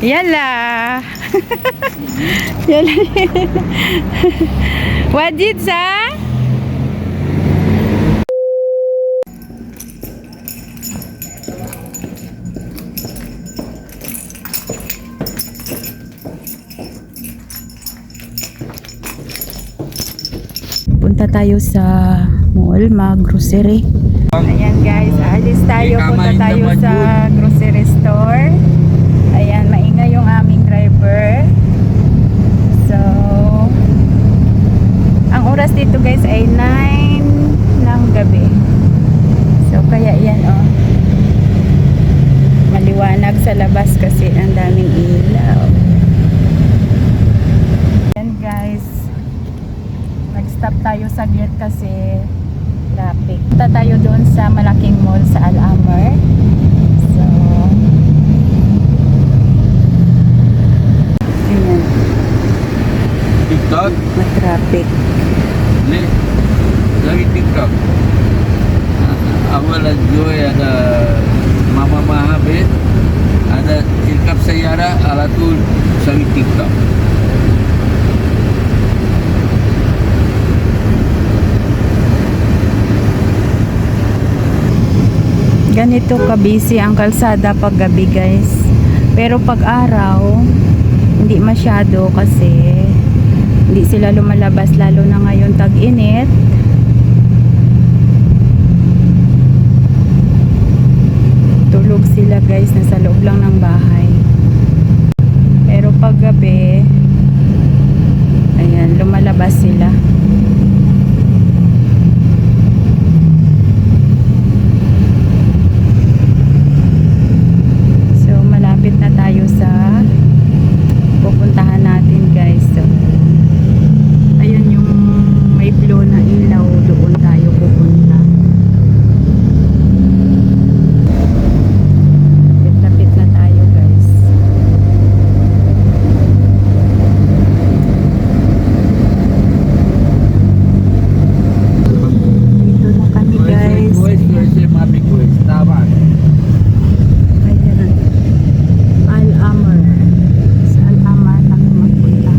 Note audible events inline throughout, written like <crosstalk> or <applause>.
Yala. <laughs> Yala. <laughs> Wajid sa? Punta tayo sa mall, mag-grocery. Ayan guys, alis tayo. Punta tayo sa grocery store. Ayan, maingay yung aming driver. So, ang oras dito guys ay 9 ng gabi. So, kaya yan oh. Maliwanag sa labas kasi ang daming ilaw. Ayan guys, nag-stop tayo saglit kasi traffic. Punta tayo doon sa malaking mall sa Al-Amar. So, ayan, TikTok? ma-traffic. Ni, dari TikTok. Awal Joy ada Mama Mahabir, ada Silkap Sayara, Alatul dari TikTok. Ganito ka-busy ang kalsada pag gabi guys. Pero pag araw, hindi masyado kasi hindi sila lumalabas lalo na ngayon tag-init. Tulog sila guys, nasa loob lang ng bahay. Pero pag gabi, ayan, lumalabas sila. So, malapit na tayo sa pupuntahan natin guys. So, ayun yung may flow na ilaw. Doon tayo pupunta. Lapit na tayo guys. Dito na kami guys. Kuis, kuis, Mami Kuis, tama. Ayan. Al-Amar. Sa Al-Amar kami magpunta.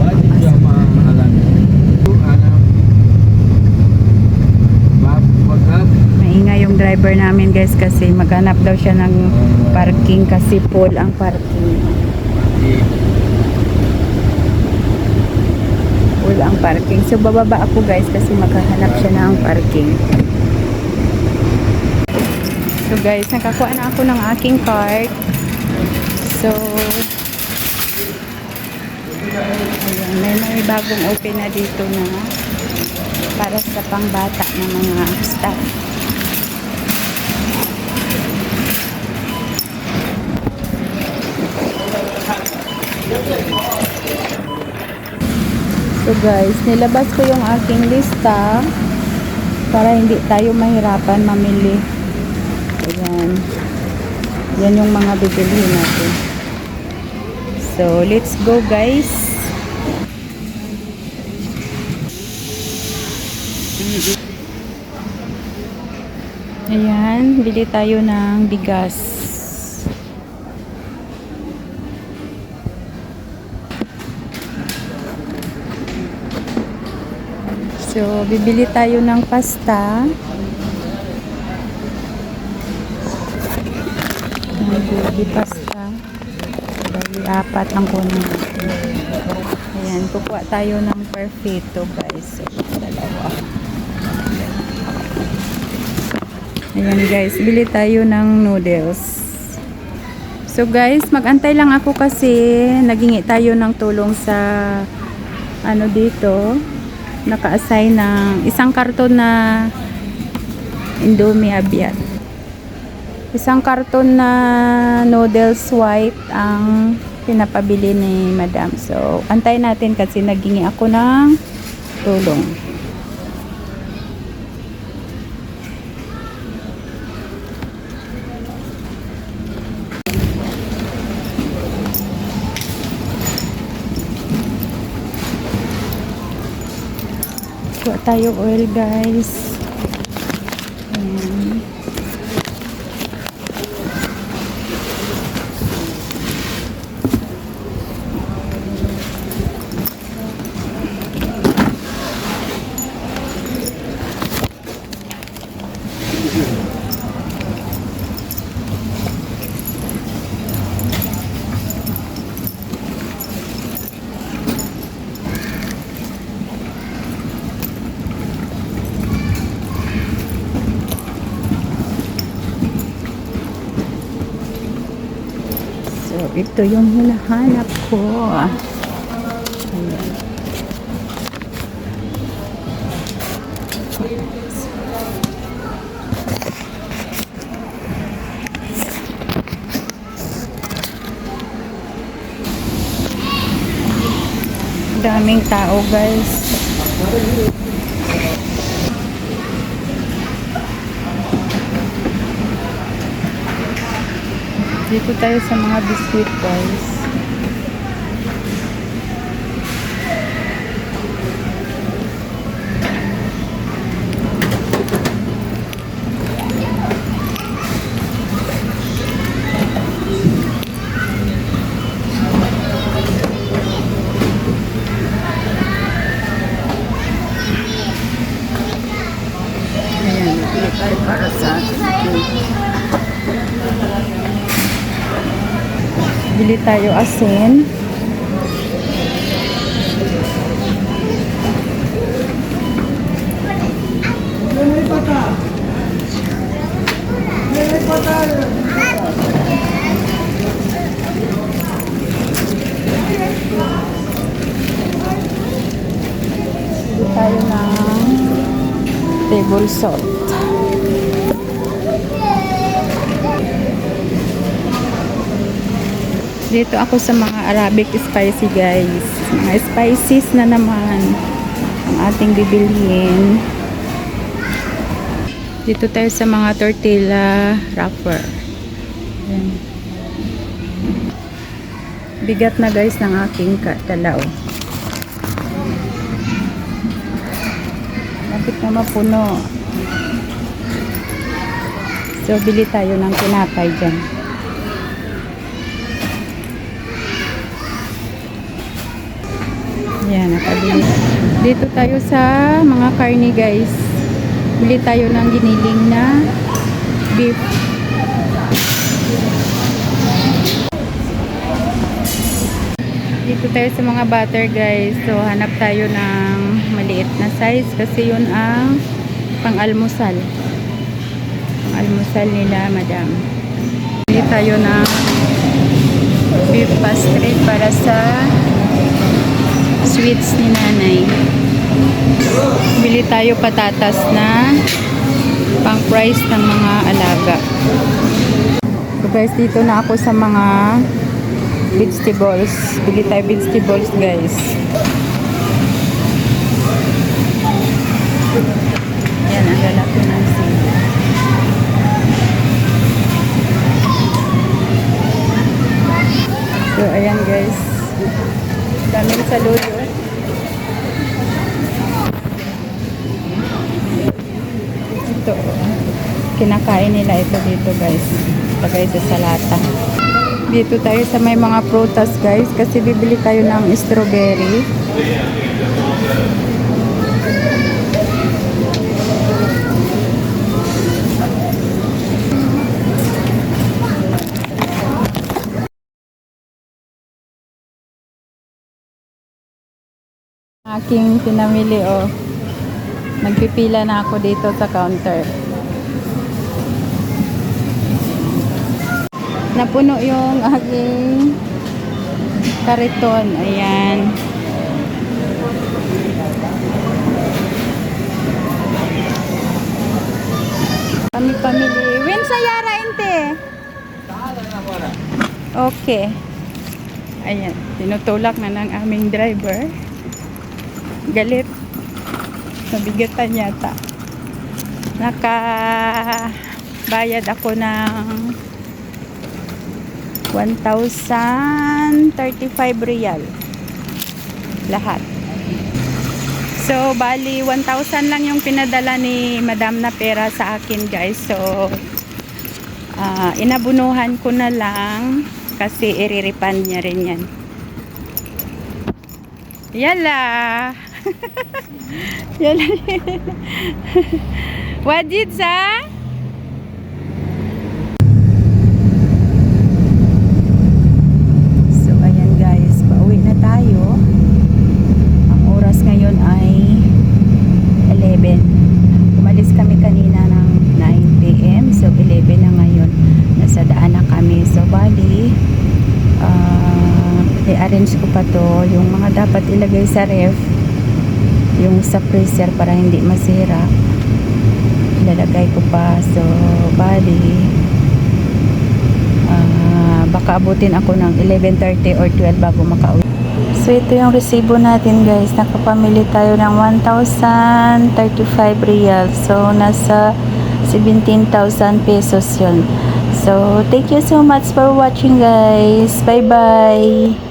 Wajib jama alam. Itu anak. Bab, bakal. Maingay yung driver namin guys kasi maghanap daw siya ng parking kasi full ang parking. Full ang parking. So bababa ako guys kasi maghahanap siya ng parking. So guys, nakakuha na ako ng aking card. So Ayan, may may bagong open na dito na para sa pangbata ng mga staff. So guys, nilabas ko yung aking lista para hindi tayo mahirapan mamili. Ayan. Yan yung mga bibili natin. So, let's go guys. Ayan, bili tayo ng bigas. So, bibili tayo ng pasta. Nagbibi pasta. Bali, apat ang kunin natin. Ayan, kukuha tayo ng perfecto guys. So, dalawa. Ayan guys, bili tayo ng noodles. So guys, magantay lang ako kasi nagingi tayo ng tulong sa ano dito. Naka-assign ng isang karton na Indomie Abiat. Isang karton na noodles white ang pinapabili ni Madam. So, antay natin kasi nagingi ako ng tulong. Kuha tayo oil guys. Ayan. Ito yung hinahanap ko. Daming tao guys. Dito tayo sa mga biscuit guys. Bili tayo asin. Tayo ng table salt. Dito ako sa mga Arabic spicy guys. Mga spices na naman ang ating bibilhin. Dito tayo sa mga tortilla wrapper. Ayan. Bigat na guys ng aking katalaw. Lapit na mapuno. So, bili tayo ng tinapay dyan. Yan, nakabili. Dito tayo sa mga karne guys. Bili tayo ng giniling na beef. Dito tayo sa mga butter guys. So, hanap tayo ng maliit na size kasi yun ang pang-almusal. Pang-almusal nila, madam. Bili tayo ng beef pastry para sa sweets ni nanay. Bili tayo patatas na pang price ng mga alaga. So guys, dito na ako sa mga vegetables. Bili tayo vegetables guys. Yan, ang lalaki ng sili. So, ayan guys. Daming saludo. Kinakain nila ito dito guys. Lagay ito sa lata. Dito tayo sa may mga prutas guys. Kasi bibili tayo ng strawberry. Aking pinamili oh. Nagpipila na ako dito sa counter. Napuno yung aking kariton. Ayan. Kami pamili. Win sa Yara inte. Okay. Ayan. Tinutulak na ng aming driver. Galit. Nabigatan yata. Naka bayad ako ng 1,035 real. Lahat. So, bali 1,000 lang yung pinadala ni Madam na pera sa akin, guys. So, ah, inabunuhan ko na lang kasi iriripan niya rin yan. Yala! <laughs> Yala! <laughs> Wajid sa? So, ayan guys. Pauwi na tayo. Ang oras ngayon ay 11. Umalis kami kanina ng 9 p.m. So, 11 na ngayon. Nasa daan na kami. So, bali, i-arrange ko pa to yung mga dapat ilagay sa ref yung sa freezer para hindi masira ilalagay ko pa. So bali ah, baka abutin ako ng 11.30 or 12 bago makauwi. So ito yung resibo natin guys. Nakapamili tayo ng 1,035 real so nasa 17,000 pesos yun. So thank you so much for watching guys. Bye bye